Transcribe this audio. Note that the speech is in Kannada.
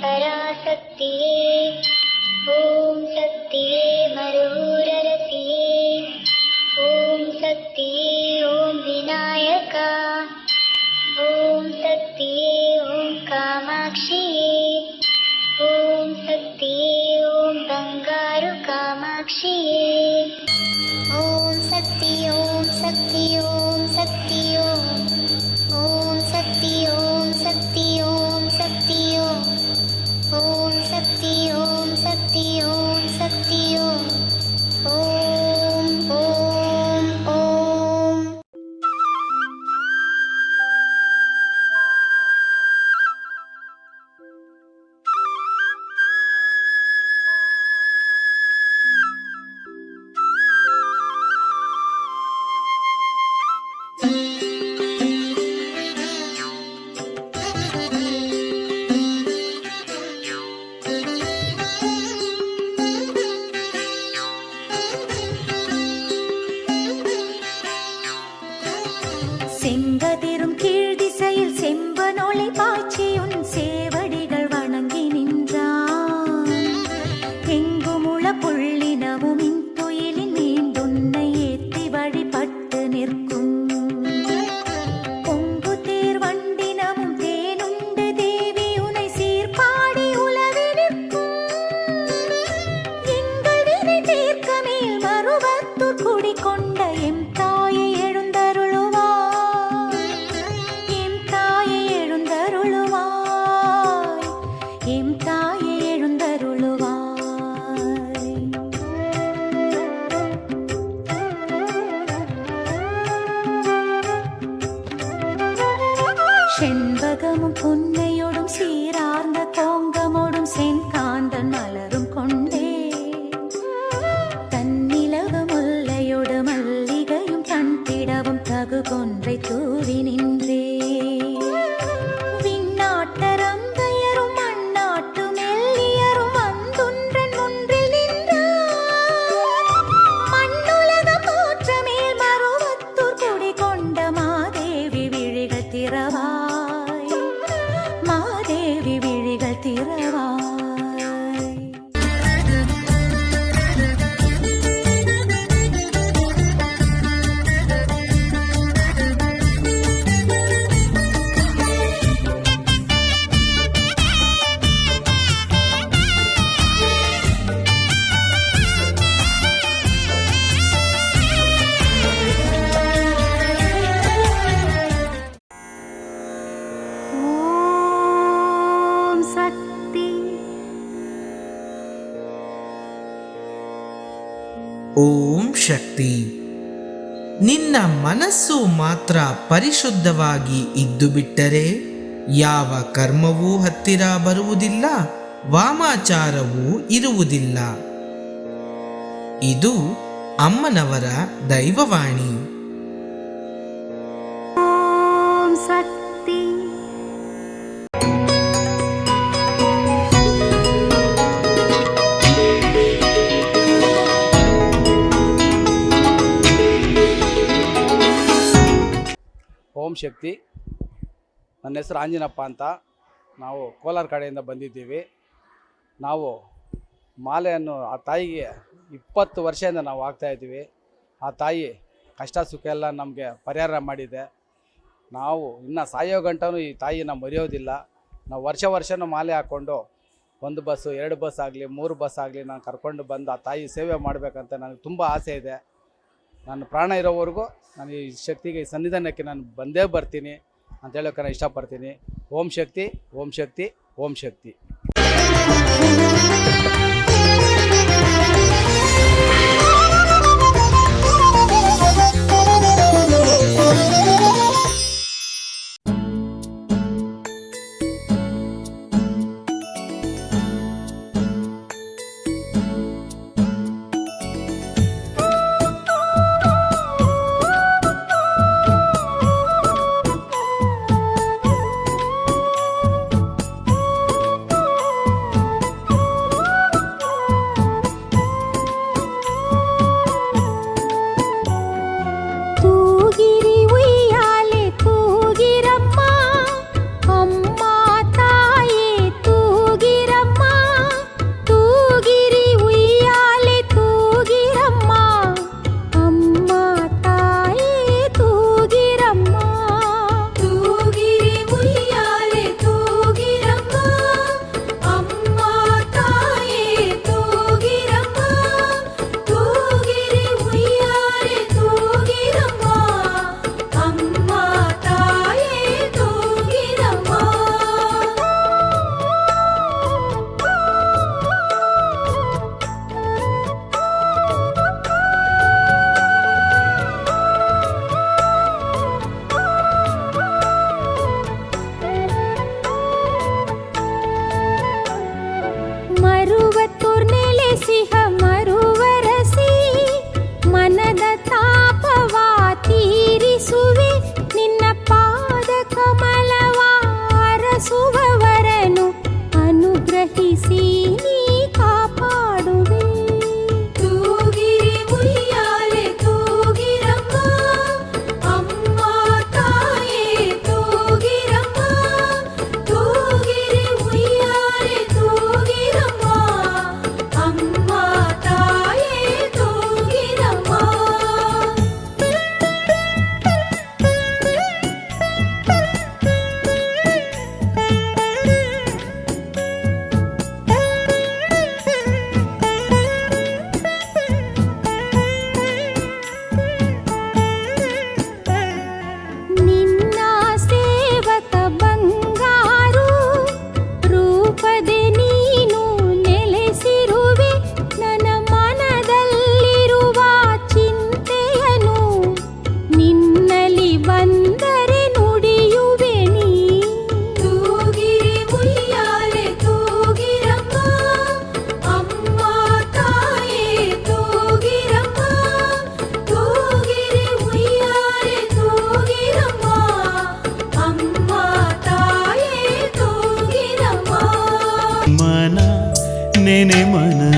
आदिपराशक्तिये ॐ शक्तिये मरुररसिये ॐ शक्तिये ॐ विनायका ॐ शक्तिये ॐ कामाक्षिये ॐ शक्तिये ॐ बङ्गारु कामाक्षिये ಓಂ ಶಕ್ತಿ. ನಿನ್ನ ಮನಸ್ಸು ಮಾತ್ರ ಪರಿಶುದ್ಧವಾಗಿ ಇದ್ದು ಬಿಟ್ಟರೆ ಯಾವ ಕರ್ಮವೂ ಹತ್ತಿರ ಬರುವುದಿಲ್ಲ, ವಾಮಾಚಾರವೂ ಇರುವುದಿಲ್ಲ. ಇದು ಅಮ್ಮನವರ ದೈವವಾಣಿ. ಓಂ ಶಕ್ತಿ. ಶಕ್ತಿ. ನನ್ನ ಹೆಸರು ಆಂಜಿನಪ್ಪ ಅಂತ. ನಾವು ಕೋಲಾರ ಕಡೆಯಿಂದ ಬಂದಿದ್ದೀವಿ. ನಾವು ಮಾಲೆಯನ್ನು ಆ ತಾಯಿಗೆ ಇಪ್ಪತ್ತು ವರ್ಷದಿಂದ ನಾವು ಆಗ್ತಾ ಇದ್ದೀವಿ. ಆ ತಾಯಿ ಕಷ್ಟ ಸುಖ ಎಲ್ಲ ನಮಗೆ ಪರಿಹಾರ ಮಾಡಿದೆ. ನಾವು ಇನ್ನು ಸಾಯೋ ಗಂಟನೂ ಈ ತಾಯಿನ ಮರೆಯೋದಿಲ್ಲ. ನಾವು ವರ್ಷ ವರ್ಷನೂ ಮಾಲೆ ಹಾಕ್ಕೊಂಡು ಒಂದು ಬಸ್ಸು, ಎರಡು ಬಸ್ ಆಗಲಿ, ಮೂರು ಬಸ್ ಆಗಲಿ ನಾನು ಕರ್ಕೊಂಡು ಬಂದು ಆ ತಾಯಿ ಸೇವೆ ಮಾಡಬೇಕಂತ ನನಗೆ ತುಂಬ ಆಸೆ ಇದೆ. ನಾನು ಪ್ರಾಣ ಇರೋವರೆಗೂ ನಾನು ಈ ಶಕ್ತಿಗೆ ಈ ಸನ್ನಿಧಾನಕ್ಕೆ ನಾನು ಬಂದೇ ಬರ್ತೀನಿ ಅಂತ ಹೇಳೋಕೆ ನಾನು ಇಷ್ಟಪಡ್ತೀನಿ. ಓಂ ಶಕ್ತಿ ಓಂ ಶಕ್ತಿ ಓಂ ಶಕ್ತಿ. ನೆನೆ ಮನವೇ